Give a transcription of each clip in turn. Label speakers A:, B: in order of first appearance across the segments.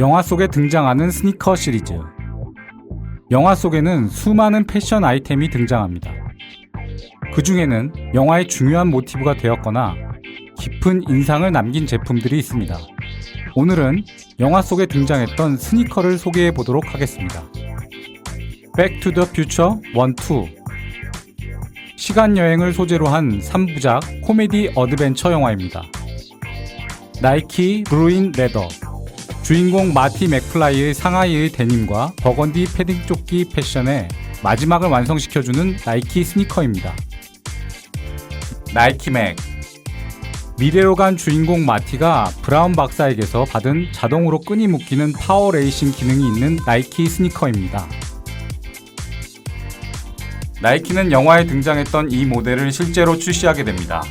A: 영화 속에 등장하는 스니커 시리즈. 영화 속에는 수많은 패션 아이템이 등장합니다. 그 중에는 영화의 중요한 모티브가 되었거나 깊은 인상을 남긴 제품들이 있습니다. 오늘은 영화 속에 등장했던 스니커를 소개해 보도록 하겠습니다. Back to the Future 1, 2 시간 여행을 소재로 한 3부작 코미디 어드벤처 영화입니다. 나이키 브루인 레더 주인공 마티 맥플라이의 상하이의 데님과 버건디 패딩 조끼 패션에 마지막을 완성시켜주는 나이키 스니커입니다. 나이키 맥 미래로 간 주인공 마티가 브라운 박사에게서 받은 자동으로 끈이 묶이는 파워 레이싱 기능이 있는 나이키 스니커입니다. 나이키는 영화에 등장했던 이 모델을 실제로 출시하게 됩니다.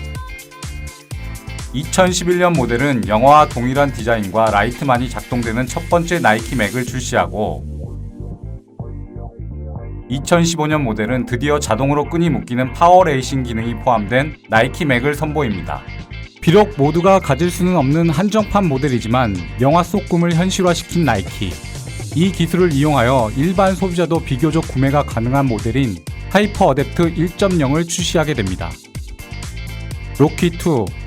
A: 2011년 모델은 영화와 동일한 디자인과 라이트만이 작동되는 첫 번째 나이키 맥을 출시하고 2015년 모델은 드디어 자동으로 끈이 묶이는 파워 레이싱 기능이 포함된 나이키 맥을 선보입니다. 비록 모두가 가질 수는 없는 한정판 모델이지만 영화 속 꿈을 현실화시킨 나이키. 이 기술을 이용하여 일반 소비자도 비교적 구매가 가능한 모델인 하이퍼 어댑트 1.0을 출시하게 됩니다. 로키 2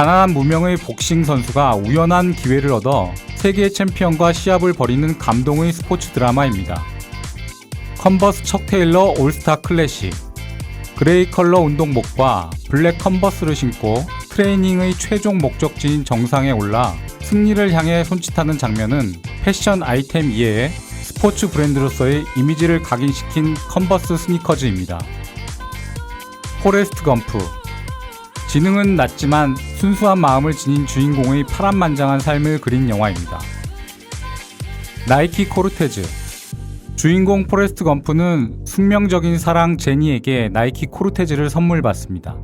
A: 가난한 무명의 복싱 선수가 우연한 기회를 얻어 세계 챔피언과 시합을 벌이는 감동의 스포츠 드라마입니다. 컨버스 척 테일러 올스타 클래식 그레이 컬러 운동복과 블랙 컨버스를 신고 트레이닝의 최종 목적지인 정상에 올라 승리를 향해 손짓하는 장면은 패션 아이템 이외에 스포츠 브랜드로서의 이미지를 각인시킨 컨버스 스니커즈입니다. 포레스트 검프 지능은 낮지만 순수한 마음을 지닌 주인공의 파란만장한 삶을 그린 영화입니다. 나이키 코르테즈 주인공 포레스트 검프는 숙명적인 사랑 제니에게 나이키 코르테즈를 선물 받습니다.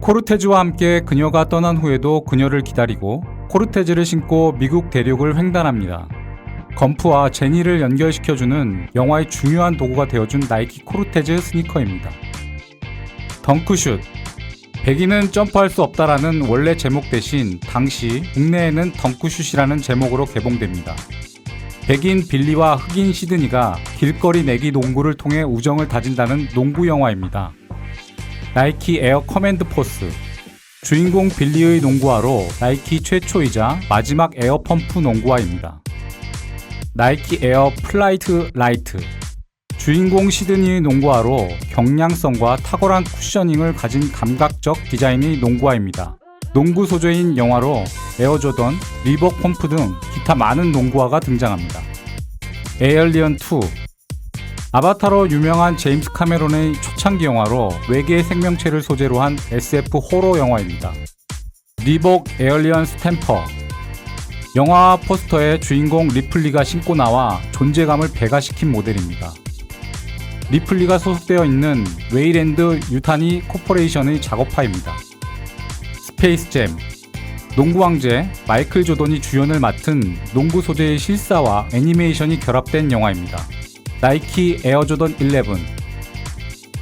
A: 코르테즈와 함께 그녀가 떠난 후에도 그녀를 기다리고 코르테즈를 신고 미국 대륙을 횡단합니다. 검프와 제니를 연결시켜주는 영화의 중요한 도구가 되어준 나이키 코르테즈 스니커입니다. 덩크슛 백인은 점프할 수 없다라는 원래 제목 대신 당시 국내에는 덩크슛이라는 제목으로 개봉됩니다. 백인 빌리와 흑인 시드니가 길거리 내기 농구를 통해 우정을 다진다는 농구 영화입니다. 나이키 에어 커맨드 포스 주인공 빌리의 농구화로 나이키 최초이자 마지막 에어 펌프 농구화입니다. 나이키 에어 플라이트 라이트 주인공 시드니의 농구화로 경량성과 탁월한 쿠셔닝을 가진 감각적 디자인의 농구화입니다. 농구 소재인 영화로 에어조던, 리복 펌프 등 기타 많은 농구화가 등장합니다. 에얼리언 2 아바타로 유명한 제임스 카메론의 초창기 영화로 외계의 생명체를 소재로 한 SF 호러 영화입니다. 리복 에얼리언 스탬퍼 영화 포스터에 주인공 리플리가 신고 나와 존재감을 배가시킨 모델입니다. 리플리가 소속되어 있는 웨이랜드 유타니 코퍼레이션의 작업파입니다. 스페이스잼 농구 왕제 마이클 조던이 주연을 맡은 농구 소재의 실사와 애니메이션이 결합된 영화입니다. 나이키 에어 조던 11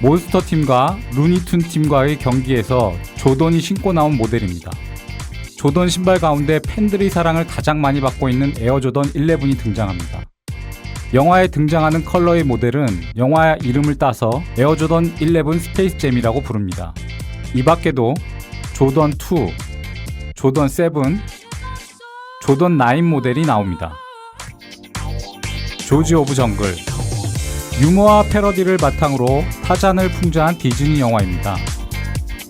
A: 몬스터 팀과 루니툰 팀과의 경기에서 조던이 신고 나온 모델입니다. 조던 신발 가운데 팬들의 사랑을 가장 많이 받고 있는 에어 조던 11이 등장합니다. 영화에 등장하는 컬러의 모델은 영화 이름을 따서 에어조던 11 스페이스잼이라고 부릅니다. 이 밖에도 조던 2, 조던 7, 조던 9 모델이 나옵니다. 조지 오브 정글 유머와 패러디를 바탕으로 타잔을 풍자한 디즈니 영화입니다.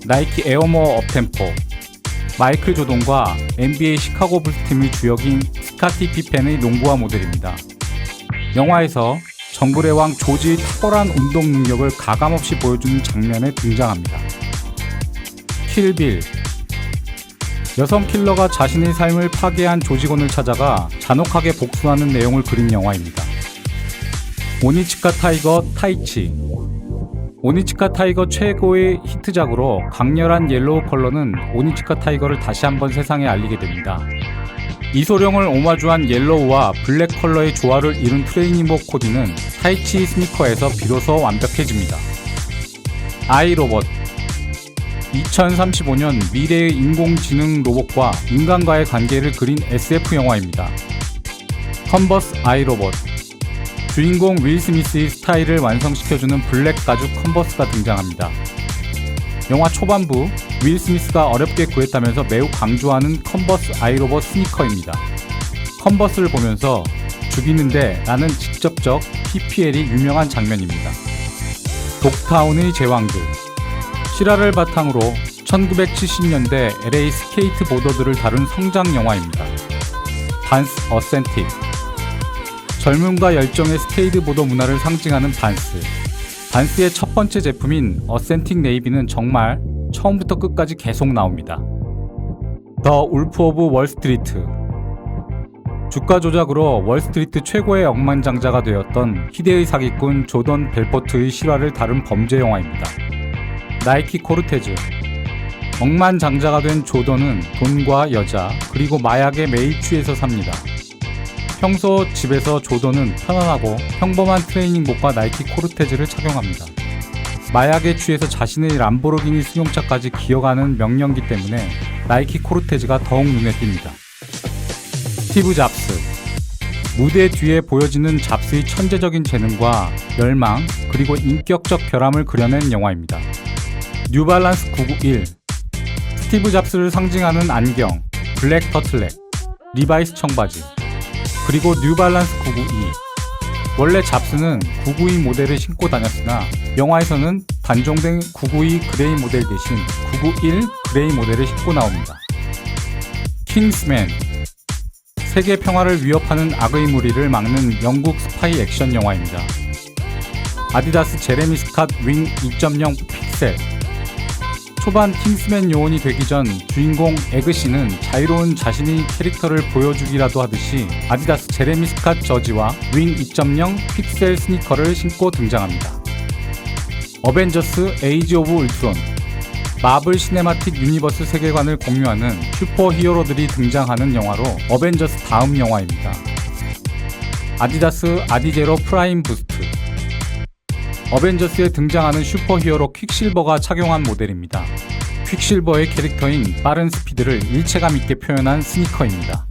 A: 나이키 에어모어 업템포 마이클 조던과 NBA 시카고 불스 팀의 주역인 스카티 피펜의 농구화 모델입니다. 영화에서 정글의 왕 조지의 탁월한 운동 능력을 가감없이 보여주는 장면에 등장합니다. 킬빌 여성 킬러가 자신의 삶을 파괴한 조직원을 찾아가 잔혹하게 복수하는 내용을 그린 영화입니다. 오니치카 타이거 타이치 오니치카 타이거 최고의 히트작으로 강렬한 옐로우 컬러는 오니치카 타이거를 다시 한번 세상에 알리게 됩니다. 이소룡을 오마주한 옐로우와 블랙 컬러의 조화를 이룬 트레이닝복 코디는 타이치 스니커에서 비로소 완벽해집니다. 아이로봇 2035년 미래의 인공지능 로봇과 인간과의 관계를 그린 SF 영화입니다. 컨버스 아이로봇 주인공 윌 스미스의 스타일을 완성시켜주는 블랙 가죽 컨버스가 등장합니다. 영화 초반부 윌 스미스가 어렵게 구했다면서 매우 강조하는 컨버스 아이로봇 스니커입니다. 컨버스를 보면서 죽이는데 라는 직접적 PPL이 유명한 장면입니다. 독타운의 제왕들 실화를 바탕으로 1970년대 LA 스케이트보더들을 다룬 성장 영화입니다. 반스 어센틱 젊음과 열정의 스케이트보더 문화를 상징하는 반스 반스의 첫 번째 제품인 어센틱 네이비는 정말 처음부터 끝까지 계속 나옵니다. 더 울프 오브 월스트리트 주가 조작으로 월스트리트 최고의 억만장자가 되었던 희대의 사기꾼 조던 벨포트의 실화를 다룬 범죄 영화입니다. 나이키 코르테즈 억만장자가 된 조던은 돈과 여자 그리고 마약에 매일 취해서 삽니다. 평소 집에서 조던은 편안하고 평범한 트레이닝복과 나이키 코르테즈를 착용합니다. 마약에 취해서 자신의 람보르기니 승용차까지 기어가는 명령기 때문에 나이키 코르테즈가 더욱 눈에 띕니다. 스티브 잡스 무대 뒤에 보여지는 잡스의 천재적인 재능과 열망 그리고 인격적 결함을 그려낸 영화입니다. 뉴발란스 991 스티브 잡스를 상징하는 안경, 블랙 터틀넥, 리바이스 청바지 그리고 뉴발란스 992 원래 잡스는 992 모델을 신고 다녔으나 영화에서는 단종된 992 그레이 모델 대신 991 그레이 모델을 신고 나옵니다. 킹스맨 세계 평화를 위협하는 악의 무리를 막는 영국 스파이 액션 영화입니다. 아디다스 제레미 스캇 윙 2.0 픽셀 초반 킹스맨 요원이 되기 전 주인공 에그씨는 자유로운 자신의 캐릭터를 보여주기라도 하듯이 아디다스 제레미 스캇 저지와 윙 2.0 픽셀 스니커를 신고 등장합니다. 어벤져스 에이지 오브 울트론 마블 시네마틱 유니버스 세계관을 공유하는 슈퍼 히어로들이 등장하는 영화로 어벤져스 다음 영화입니다. 아디다스 아디제로 프라임 부스트 어벤져스에 등장하는 슈퍼 히어로 퀵실버가 착용한 모델입니다. 퀵실버의 캐릭터인 빠른 스피드를 일체감 있게 표현한 스니커입니다.